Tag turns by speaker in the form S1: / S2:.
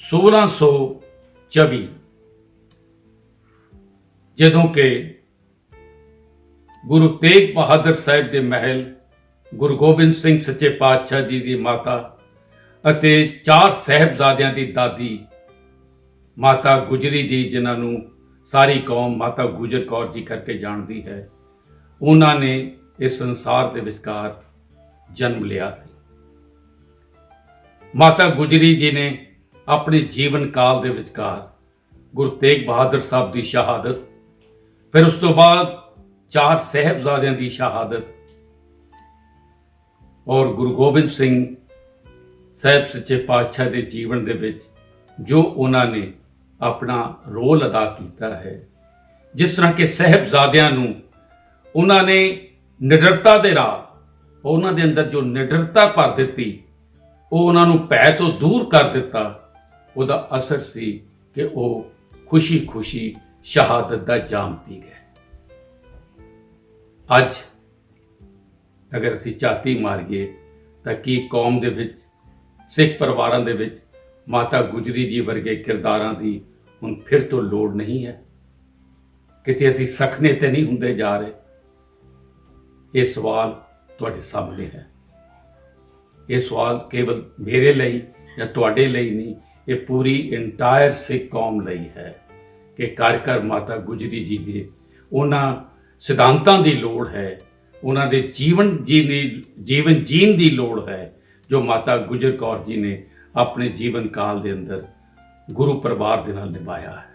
S1: 1624 ਜਦੋਂ ਕਿ ਗੁਰੂ ਤੇਗ ਬਹਾਦਰ ਸਾਹਿਬ ਦੇ ਮਹਿਲ, ਗੁਰੂ ਗੋਬਿੰਦ ਸਿੰਘ ਸੱਚੇ ਪਾਤਸ਼ਾਹ ਜੀ ਦੀ ਮਾਤਾ ਅਤੇ ਚਾਰ ਸਹਿਬਜ਼ਾਦਿਆਂ ਦੀ ਦਾਦੀ ਮਾਤਾ ਗੁਜਰੀ ਜੀ, ਜਿਨ੍ਹਾਂ ਨੂੰ ਸਾਰੀ ਕੌਮ ਮਾਤਾ ਗੁਜਰ ਕੌਰ ਜੀ ਕਰਕੇ ਜਾਣਦੀ ਹੈ, ਉਹਨਾਂ ਨੇ ਇਸ ਸੰਸਾਰ ਦੇ ਵਿਚਕਾਰ ਜਨਮ ਲਿਆ ਸੀ। ਮਾਤਾ ਗੁਜਰੀ ਜੀ ਨੇ ਆਪਣੇ ਜੀਵਨ ਕਾਲ ਦੇ ਵਿਚਕਾਰ ਗੁਰੂ ਤੇਗ ਬਹਾਦਰ ਸਾਹਿਬ ਦੀ ਸ਼ਹਾਦਤ, ਫਿਰ ਉਸ ਤੋਂ ਬਾਅਦ ਚਾਰ ਸਹਿਬਜ਼ਾਦਿਆਂ ਦੀ ਸ਼ਹਾਦਤ ਔਰ ਗੁਰੂ ਗੋਬਿੰਦ ਸਿੰਘ ਸਾਹਿਬ ਸੱਚੇ ਪਾਤਸ਼ਾਹ ਦੇ ਜੀਵਨ ਦੇ ਵਿੱਚ ਜੋ ਉਹਨਾਂ ਨੇ ਆਪਣਾ ਰੋਲ ਅਦਾ ਕੀਤਾ ਹੈ। ਜਿਸ ਤਰ੍ਹਾਂ ਕਿ ਸਹਿਬਜ਼ਾਦਿਆਂ ਨੂੰ ਉਹਨਾਂ ਨੇ ਨਿਡਰਤਾ ਦੇ ਰਾਹ, ਉਹਨਾਂ ਦੇ ਅੰਦਰ ਜੋ ਨਿਡਰਤਾ ਭਰ ਦਿੱਤੀ, ਉਹ ਉਹਨਾਂ ਨੂੰ ਭੈ ਤੋਂ ਦੂਰ ਕਰ ਦਿੱਤਾ ਉਹਦਾ ਅਸਰ ਸੀ ਕਿ ਉਹ ਖੁਸ਼ੀ-ਖੁਸ਼ੀ ਸ਼ਹਾਦਤ ਦਾ ਜਾਮ ਪੀ ਗਏ। ਅੱਜ ਅਗਰ ਅਸੀਂ ਝਾਤੀ ਮਾਰੀਏ, ਤਾਂ ਕੀ ਕੌਮ ਦੇ ਵਿੱਚ, ਸਿੱਖ ਪਰਿਵਾਰਾਂ ਦੇ ਵਿੱਚ, ਮਾਤਾ ਗੁਜਰੀ ਜੀ ਵਰਗੇ ਕਿਰਦਾਰਾਂ ਦੀ ਹੁਣ ਫਿਰ ਤੋਂ ਲੋੜ ਨਹੀਂ ਹੈ? ਕਿਤੇ ਅਸੀਂ ਸਖਨੇ ਤੇ ਨਹੀਂ ਹੁੰਦੇ ਜਾ ਰਹੇ? ਇਹ ਸਵਾਲ ਤੁਹਾਡੇ ਸਾਹਮਣੇ ਹੈ। ਇਹ ਸਵਾਲ ਕੇਵਲ ਮੇਰੇ ਲਈ ਜਾਂ ਤੁਹਾਡੇ ਲਈ ਨਹੀਂ ਇਹ ਪੂਰੀ ਇੰਟਾਇਰ ਸਿੱਖ ਕੌਮ ਲਈ ਹੈ ਕਿ ਘਰ ਘਰ ਮਾਤਾ ਗੁਜਰੀ ਜੀ ਦੇ ਉਹਨਾਂ ਸਿਧਾਂਤਾਂ ਦੀ ਲੋੜ ਹੈ, ਉਹਨਾਂ ਦੇ ਜੀਵਨ ਜੀਣੀ ਜੀਵਨ ਜੀਣ ਦੀ ਲੋੜ ਹੈ, ਜੋ ਮਾਤਾ ਗੁਜਰ ਕੌਰ ਜੀ ਨੇ ਆਪਣੇ ਜੀਵਨ ਕਾਲ ਦੇ ਅੰਦਰ ਗੁਰੂ ਪਰਿਵਾਰ ਦੇ ਨਾਲ ਨਿਭਾਇਆ ਹੈ।